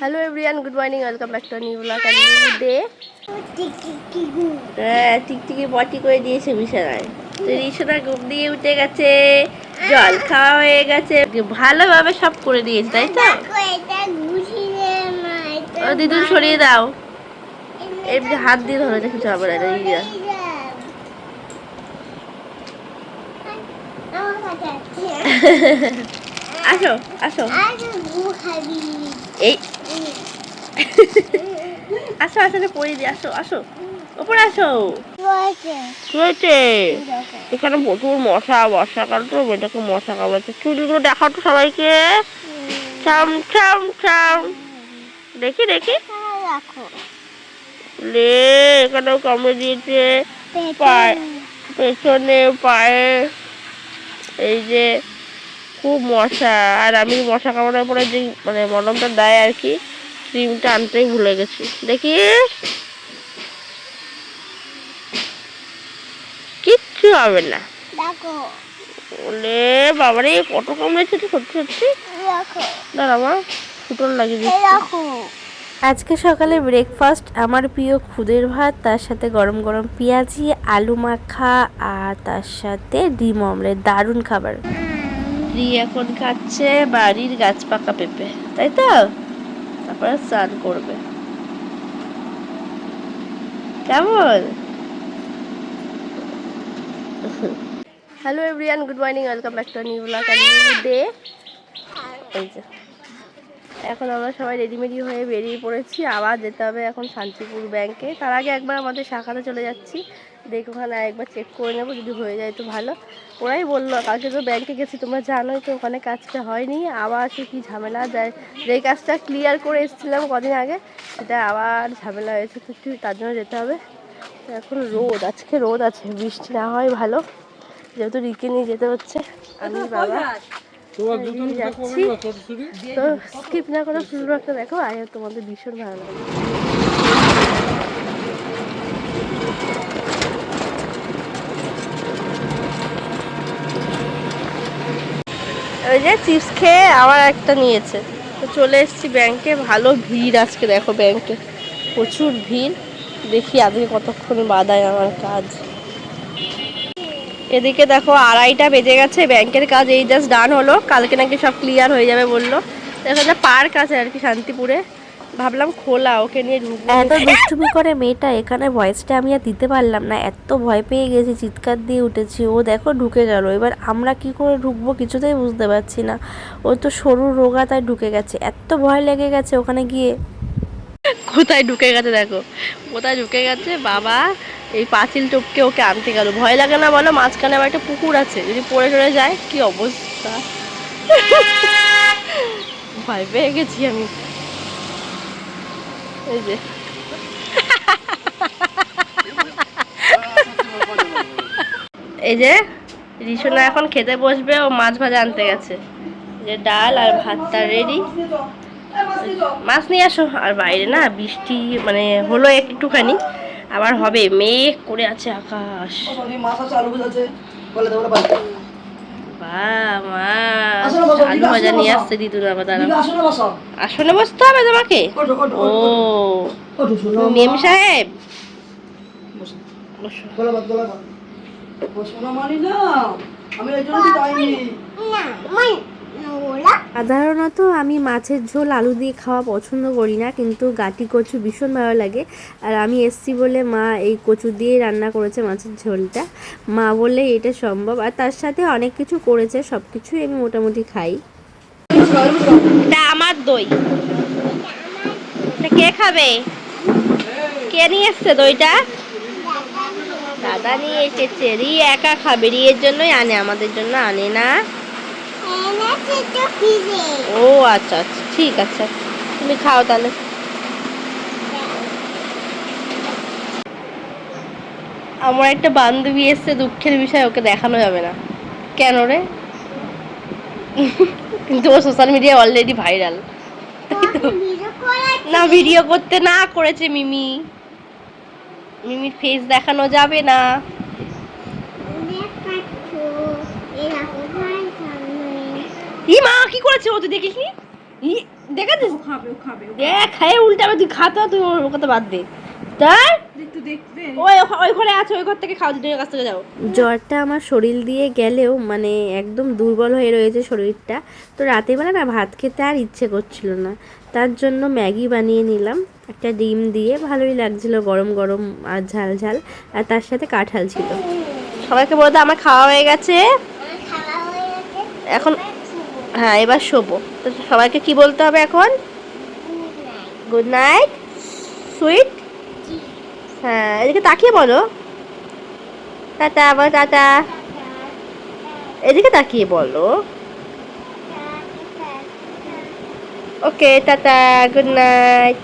Hello everyone good morning welcome back to new blog R new day হ্যাঁ টিকটিকি পটি করে দিয়েছে বিছানায়। তো রিসোনা ঘুম দিয়ে উঠে গেছে জল খাওয়া হয়ে গেছে। ভালোভাবে সব করে দিয়েছে তাই তো? ও দিদুন সরিয়ে দাও। এমনি হাত দিয়ে ধরে দেখেছ আবার এটা ইয়া আসো আসো। এই আসো আসলে পড়ে দি আসো আসো। ওপরে আসো। কি হয়েছে এখানে প্রচুর মশা বর্ষাকাল তো মেয়েটাকে মশা কামড়াচ্ছে। চুলগুলো দেখাও তো সবাইকে। চাম চাম চাম দেখি দেখি। লে এখানেও কামড়ে দিয়েছে। পায়ে পেছনে পায়ে। এই যে খুব মশা। আর আমি মশা কামড়ার পরে যে মানে মলমটা দেয় আর কি ক্রিমটা আনতেই ভুলে গেছি। দেখি কিচ্ছু হবে না। বলে বাবারে কত কামড়েছে তো সত্যি সত্যি। দাঁড়া মা ফুটন লাগিয়ে দিচ্ছি। আজকে সকালে ব্রেকফাস্ট আমার প্রিয় খুদের ভাত তার সাথে গরম গরম পেঁয়াজি আলু মাখা আর তার সাথে ডিম অমলেট দারুণ খাবার। রি এখন খাচ্ছে বাড়ির গাছ পাকা পেঁপে তাই তো? তারপরে স্নান করবে। কেমন? Hello everyone good morning welcome back to new blog day এই যে। এখন আমরা সবাই রেডিমেডি হয়ে বেরিয়ে পড়েছি। আবার যেতে হবে এখন শান্তিপুর ব্যাংকে তার আগে একবার আমাদের শাখাতে চলে যাচ্ছি। দেখে ওখানে একবার চেক করে নেব, যদি হয়ে যায় তো ভালো। ওরাই বলল, কালকে তো ব্যাংকে গেছি, তোমরা জানোই তো ওখানে কাজটা হয়নি। আবার সে কী ঝামেলা? যায় যেই কাজটা ক্লিয়ার করে এসেছিলাম কদিন আগে, সেটা আবার ঝামেলা হয়েছে। তো একটু তার জন্য যেতে হবে। এখন রোদ, আজকে রোদ আছে, বৃষ্টি না হয় ভালো। যেহেতু রিকে নিয়ে যেতে হচ্ছে, আমি বাবা। নিয়ে যাচ্ছি। তো স্কিপ না করে পুরো একটা দেখো আর তোমাদের ভীষণ ভালো লাগবে ওই যে চিপস খেয়ে আবার একটা নিয়েছে। তো চলে এসেছি ব্যাংকে ভালো ভিড় আজকে দেখো ব্যাংকে। প্রচুর ভিড়। দেখি আজকে কতক্ষণ বাদায় আমার কাজ। এদিকে দেখো আড়াইটা বেজে গেছে ব্যাংকের কাজ এই জাস্ট ডান হলো। কালকে নাকি সব ক্লিয়ার হয়ে যাবে বলল। যে পার্ক আছে আর কি শান্তিপুরে। ভাবলাম খোলা ওকে নিয়ে ঢুকবো। এত দুষ্টুমি করে মেয়েটা এখানে ভয়েসটা আমি আর দিতে পারলাম না। এত ভয় পেয়ে গেছি চিৎকার দিয়ে উঠেছি। ও দেখো ঢুকে গেল। এবার আমরা কি করে ঢুকবো কিছুতেই বুঝতে পারছি না। ও তো সরু রোগা তাই ঢুকে গেছে। এত ভয় লেগে গেছে ওখানে গিয়ে। কোথায় ঢুকে গেছে দেখো। কোথায় ঢুকে গেছে? বাবা এই পাঁচিল টপকে ওকে আনতে গেল। ভয় লাগে না বলো? মাঝখানে আবার একটা পুকুর আছে। যদি পড়ে টড়ে যায়, কি অবস্থা? ভয় পেয়ে গেছি আমি। এই যে। এই যে, রিসোনা এখন খেতে বসবে, ও মাছ ভাজা আনতে গেছে। যে ডাল আর ভাতটা রেডি মাছ নিয়ে আসো। আর বাইরে না বৃষ্টি মানে হলো একটুখানি। আবার হবে মেঘ করে আছে আকাশ। আলু ভাজা নিয়ে আবার দাঁড়া আসনে বসতে হবে তোমাকে? ও। মেম সাহেব। আমি সাধারণত আমি মাছের ঝোল আলু দিয়ে খাওয়া পছন্দ করি না কিন্তু গাটি কচু ভীষণ ভালো লাগে। আর আমি এসছি বলে মা এই কচু দিয়ে রান্না করেছে মাছের ঝোলটা। মা বললে এটা সম্ভব আর তার সাথে অনেক কিছু করেছে সব কিছুই আমি মোটামুটি খাই। এটা আমার দই। কে খাবে? কে নিয়ে এসছে দইটা? দাদা নিয়ে এসেছে। রি একা খাবে রি এর জন্যই আনে আমাদের জন্য আনে না। ও আচ্ছা আচ্ছা ঠিক আছে। তুমি খাও তাহলে। আমার একটা বান্ধবী এসছে, দুঃখের বিষয়, ওকে দেখানো যাবে না। কেন রে? কিন্তু ও সোশ্যাল মিডিয়ায় অলরেডি ভাইরাল না ভিডিও করতে না করেছে মিমি। মিমির ফেস দেখানো যাবে না। ই মা কি করেছে ও তুই দেখিস নি ই দেখেছিস খাবে ও খাবে খাইয়ে উল্টাবে তুই খাতো তুই ওর কথা বাদ দে। দেখবে। ওই ওই ঘরে আছে ওই ঘর থেকে খাও দুজনের কাছ থেকে যাও। জ্বরটা আমার শরীর দিয়ে গেলেও মানে একদম দুর্বল হয়ে রয়েছে শরীরটা। তো রাতেরবেলা না ভাত খেতে আর ইচ্ছে করছিল না। তার জন্য ম্যাগি বানিয়ে নিলাম একটা ডিম দিয়ে। ভালোই লাগছিল গরম গরম আর ঝাল ঝাল আর তার সাথে কাঁঠাল ছিল। সবাইকে বলতে আমার খাওয়া হয়ে গেছে। এখন হ্যাঁ এবার শোবো। তো সবাইকে কি বলতে হবে এখন? গুড নাইট সুইট হ্যাঁ এদিকে তাকিয়ে বলো। টাটা আবার টাটা। এদিকে তাকিয়ে বলো। ওকে টাটা গুড নাইট